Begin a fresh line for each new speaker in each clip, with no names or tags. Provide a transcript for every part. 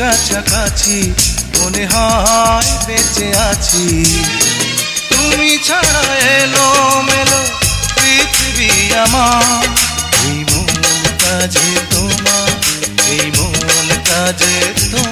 কাছাকাছি, মনে হয় বেঁচে আছি। তুমি ছাড়া এলো মেলো পৃথিবী আমার। এই মন কাজে তোমার, এই মন কাজে তোমার।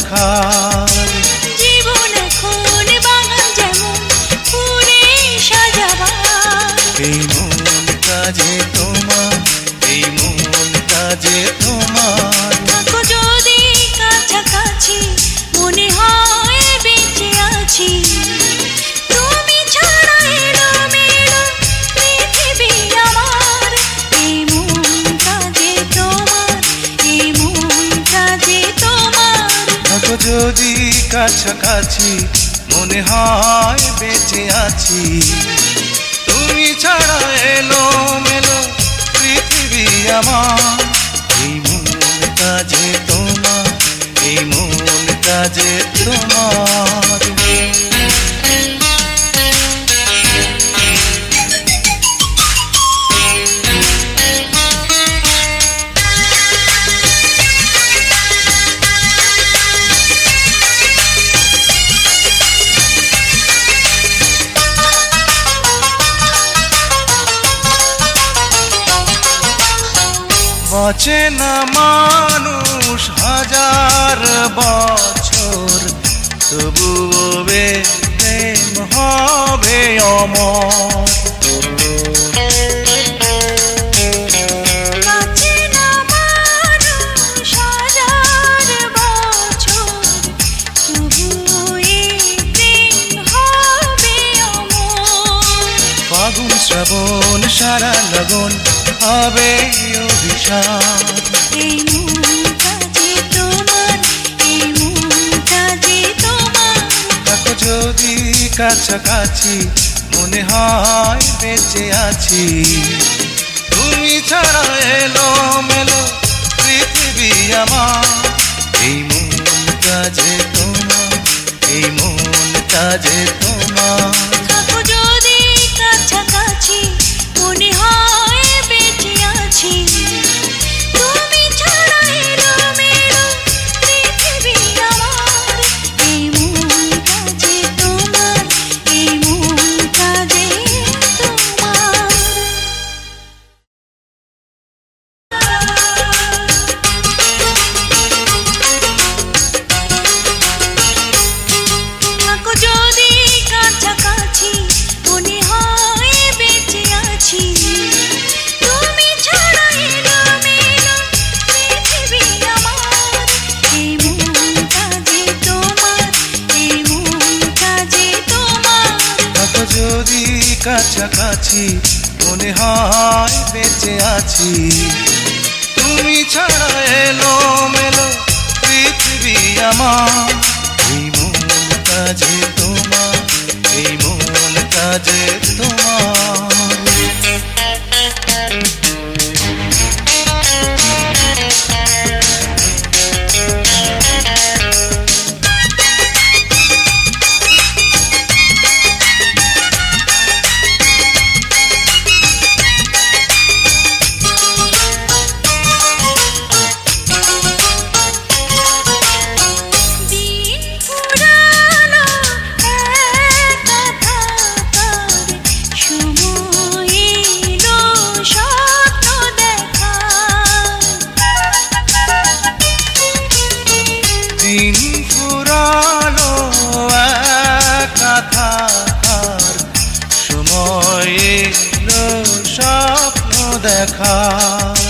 দেখার কাছাকাছি, মনে হয় বেঁচে আছি। তুমি ছাড়া এলো মেলো পৃথিবী আমার। এই মন কাজে তোমার এই মন কাজে তোমার
বাঁচে না মানুষ হাজার বছর। তবুও প্রেম হবে অমর। ফাগুন শ্রাবণ সারা লগন হবে অভিশাপ।
এই
যদি কাছাকাছি মনে হয় বেঁচে আছি তুমি ছাড়া এলো মেলো পৃথিবী আমার। এই মন কাজে তোমার এই মন কাজে তোমার
কাছাকাছি মনে হয় বেঁচে আছি। তুমি ছাড়া এলো মেলো পৃথিবী আমার।
এলো স্বপ্ন দেখার